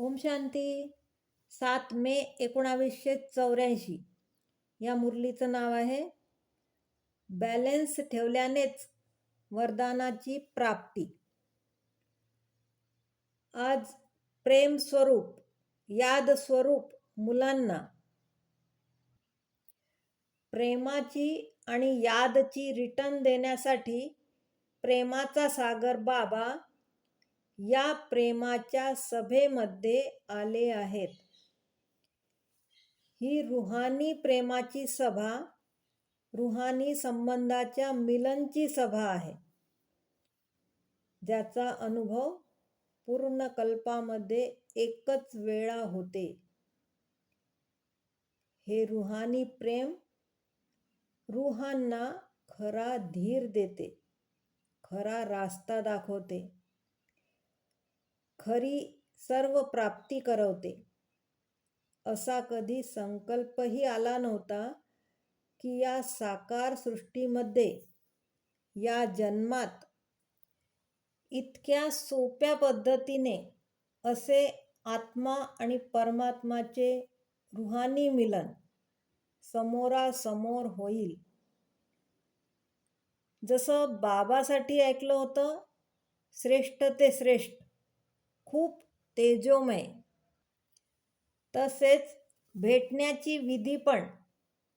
ओम शांती. सात मे एकोणावीसशे चौऱ्याऐंशी. या मुरलीचं नाव आहे. बॅलेन्स ठेवल्यानेच वरदानाची प्राप्ती. आज प्रेम स्वरूप याद स्वरूप मुलांना. प्रेमाची आणि यादची रिटर्न देण्यासाठी प्रेमाचा सागर बाबा या प्रेमाच्या सभेमध्ये आले आहेत. ही रुहानी प्रेमाची सभा रुहानी संबंधाच्या मिलनची सभा आहे. ज्याचा अनुभव पूर्ण कल्पामध्ये एकच वेळा होते. हे रुहानी प्रेम रुहांना खरा धीर देते खरा रास्ता दाखवते. खरी सर्व प्राप्ती करवते. असा कधी संकल्पही आला नव्हता की या साकार सृष्टीमध्ये या जन्मात इतक्या सोप्या पद्धतीने असे आत्मा आणि परमात्माचे रुहानी मिलन समोरासमोर होईल. जसं बाबासाठी ऐकलं होतं श्रेष्ठ ते श्रेष्ठ. खूप तेजोमय. तसेच भेटण्याची विधी पण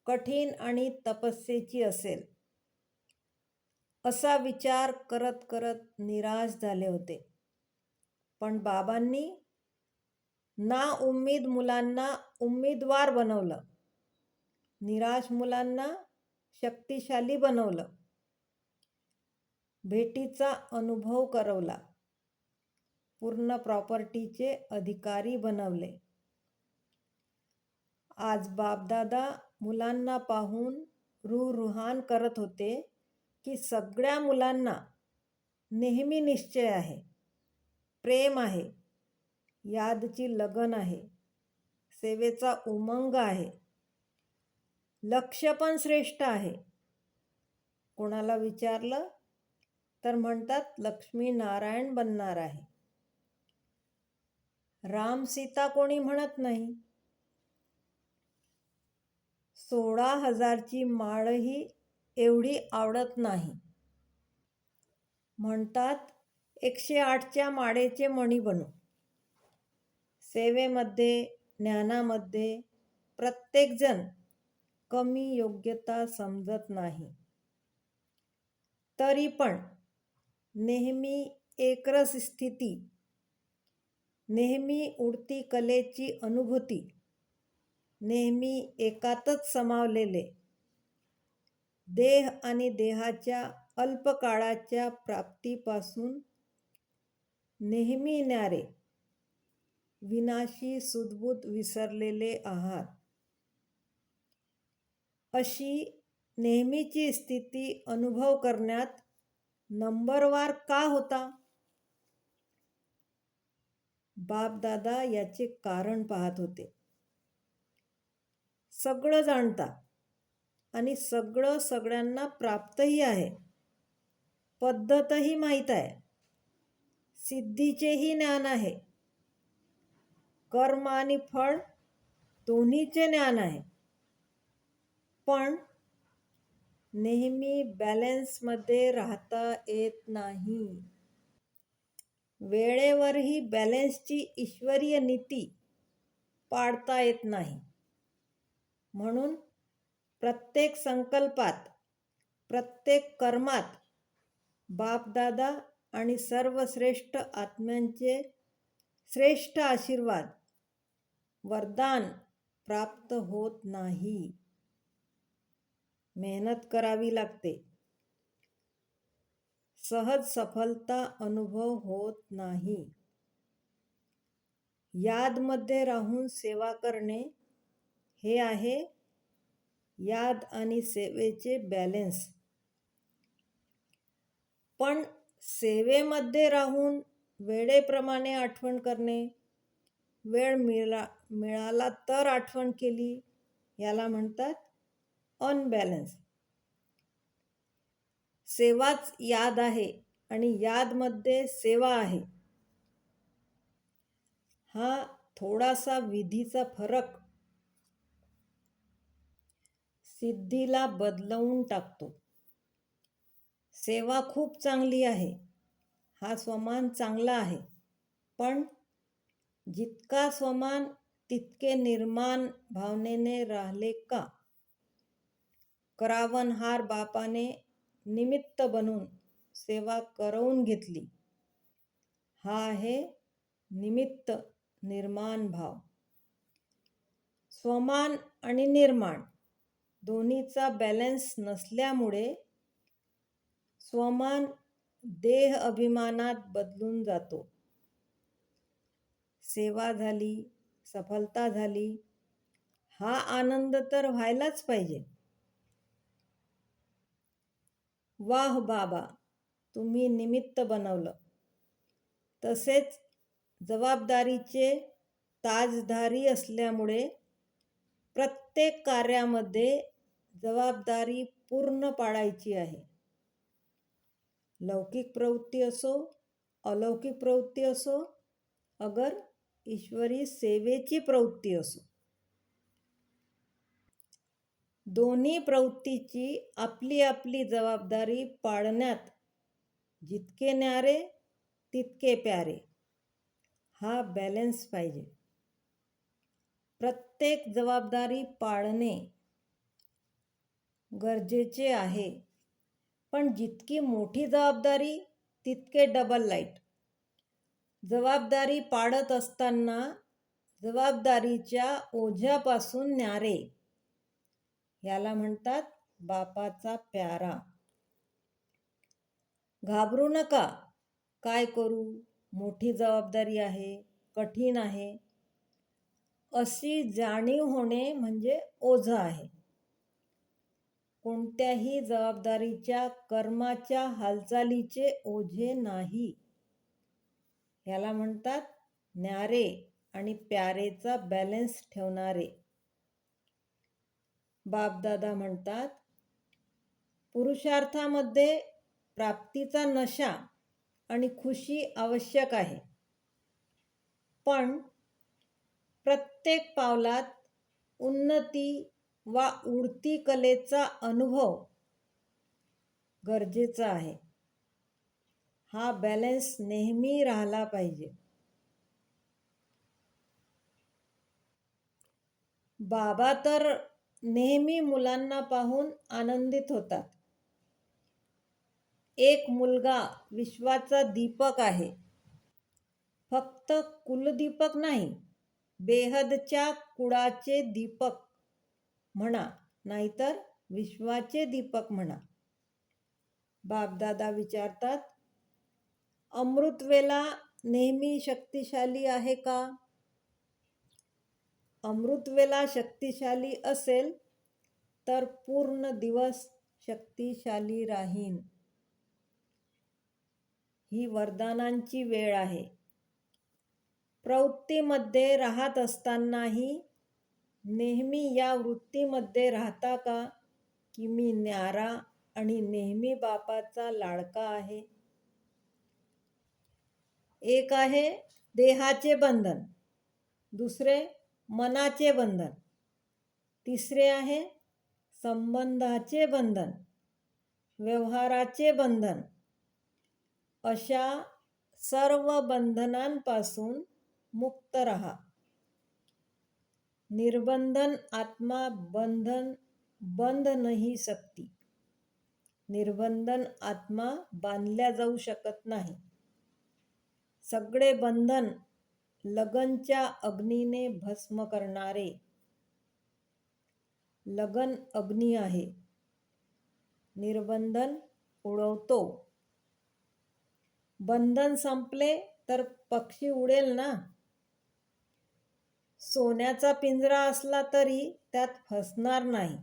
कठीण आणि तपस्येची असेल. असा विचार करत करत निराश झाले होते. पण बाबांनी ना उम्मीद मुलांना उम्मीदवार बनवलं. निराश मुलांना शक्तिशाली बनवलं. भेटीचा अनुभव करवला. पूर्ण प्रॉपर्टीचे अधिकारी बनवले. आज बापदादा मुलांना पाहून रुहान करत होते की सगळ्या मुलांना नेहमी निश्चय आहे प्रेम आहे यादची लगन आहे सेवेचा उमंग आहे लक्ष पण श्रेष्ठ आहे. कोणाला विचारलं तर म्हणतात लक्ष्मी नारायण बनणार आहे. राम सीता कोणी म्हणत नाही. सोळा हजारची माळही एवढी आवडत नाही. म्हणतात एकशे आठच्या माळेचे मणी बनू. सेवेमध्ये ज्ञानामध्ये प्रत्येकजण कमी योग्यता समजत नाही. तरी पण नेहमी एकरस स्थिती नेहमी उडती कलेची अनुभूती. नेहमी एकातच समावलेले. देह आणि देहाच्या अल्पकाळाच्या प्राप्तीपासून नेहमी न्यारे विनाशी सुदबुद विसरलेले आहात अशी नेहमीची स्थिती अनुभव करण्यात नंबरवार का होता? बापदादा याचे कारण पाहत होते. सगळं जाणता आणि सगळं सगळ्यांना प्राप्तही आहे. पद्धतही माहीत आहे. सिद्धीचेही ज्ञान आहे. कर्म आणि फळ दोन्हीचे ज्ञान आहे. पण नेहमी बॅलेन्समध्ये राहता येत नाही. वेळेवरही बॅलेन्सची ईश्वरीय नीती पाडता येत नाही. म्हणून प्रत्येक संकल्पात प्रत्येक कर्मात बापदादा आणि सर्व श्रेष्ठ आत्म्यांचे श्रेष्ठ आशीर्वाद वरदान प्राप्त होत नाही. मेहनत करावी लागते. सहज सफलता अनुभव होत नाही. यादमध्ये राहून सेवा करणे हे आहे. याद आणि सेवेचे बॅलेन्स. पण सेवेमध्ये राहून वेळेप्रमाणे आठवण करणे वेळ मिळा मिळाला तर आठवण केली याला म्हणतात अनबॅलन्स सेवाच याद आहे आणि यादमध्ये सेवा आहे. हा थोडासा विधीचा फरक सिद्धीला बदलवून टाकतो. सेवा खूप चांगली आहे. हा स्वमान चांगला आहे. पण जितका स्वमान तितके निर्माण भावनेने राहिले का? करावनहार बापाने निमित्त बनून सेवा करवून घेतली. हा आहे निमित्त निर्माण भाव. स्वमान आणि निर्माण दोन्हीचा बॅलन्स नसल्यामुळे स्वमान देह अभिमानात बदलून जातो. सेवा झाली सफलता झाली हा आनंद तर व्हायलाच पाहिजे. वाह बाबा तुम्ही निमित्त बनवलं. तसेच जबाबदारीचे ताजधारी असल्यामुळे प्रत्येक कार्यामध्ये जबाबदारी पूर्ण पाळायची आहे. लौकिक प्रवृत्ती असो अलौकिक प्रवृत्ती असो अगर ईश्वरी सेवेची प्रवृत्ती असो. दोन्ही प्रवृत्तीची आपली आपली जबाबदारी पाळण्यात जितके न्यारे तितके प्यारे. हा बॅलन्स पाहिजे. प्रत्येक जबाबदारी पाळणे गरजेचे आहे. पण जितकी मोठी जबाबदारी तितके डबल लाइट जबाबदारी पाळत असताना जबाबदारीच्या ओझ्यापासून न्यारे. ह्याला म्हणतात बापाचा प्यारा. घाबरू नका. काय करू? मोठी जबाबदारी आहे कठीण आहे. अशी जाणीव होणे म्हणजे ओझं आहे. कोणत्याही जबाबदारीच्या कर्माच्या हालचालीचे ओझे नाही. ह्याला म्हणतात न्यारे आणि प्यारेचा बॅलन्स ठेवणारे. बापदादा म्हणतात पुरुषार्थामध्ये प्राप्तीचा नशा आणि खुशी आवश्यक आहे. पण प्रत्येक पावलात उन्नती वा उडती कलेचा अनुभव गरजेचा आहे. हा बॅलन्स नेहमी राहिला पाहिजे. बाबा तर नेहमी मुलांना पाहून आनंदित होतात. एक मुलगा विश्वाचा दीपक आहे. फक्त कुलदीपक नाही बेहदच्या कुळाचे दीपक म्हणा नाहीतर विश्वाचे दीपक म्हणा. बापदादा विचारतात अमृतवेला नेहमी शक्तिशाली आहे का? अमृतवेला शक्तिशाली असेल तर पूर्ण दिवस शक्तिशाली राहीन. ही वरदानांची वेळ आहे. प्रवृत्तीमध्ये राहत असतानाही नेहमी या वृत्तीमध्ये राहता का? की मी न्यारा आणि नेहमी बापाचा लाडका आहे? एक आहे देहाचे बंधन. दुसरे मनाचे बंधन. तिसरे आहे संबंधाचे बंधन. व्यवहाराचे बंधन. अशा सर्व बंधनांपासून मुक्त रहा. निर्बंधन आत्मा बंधन बंध नाही सकती निर्बंधन आत्मा बांधल्या जाऊ शकत नाही. सगळे बंधन लगनच्या अग्नीने भस्म करणारे. लगन अग्नी आहे. निर्बंधन उडवतो. बंधन संपले तर पक्षी उडेल ना? सोन्याचा पिंजरा असला तरी त्यात फसणार नाही.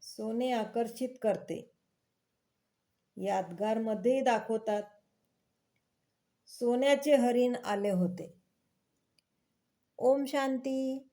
सोने आकर्षित करते. यादगारमध्येही दाखवतात. सोन्याचे हरिण आले होते. ओम शांती.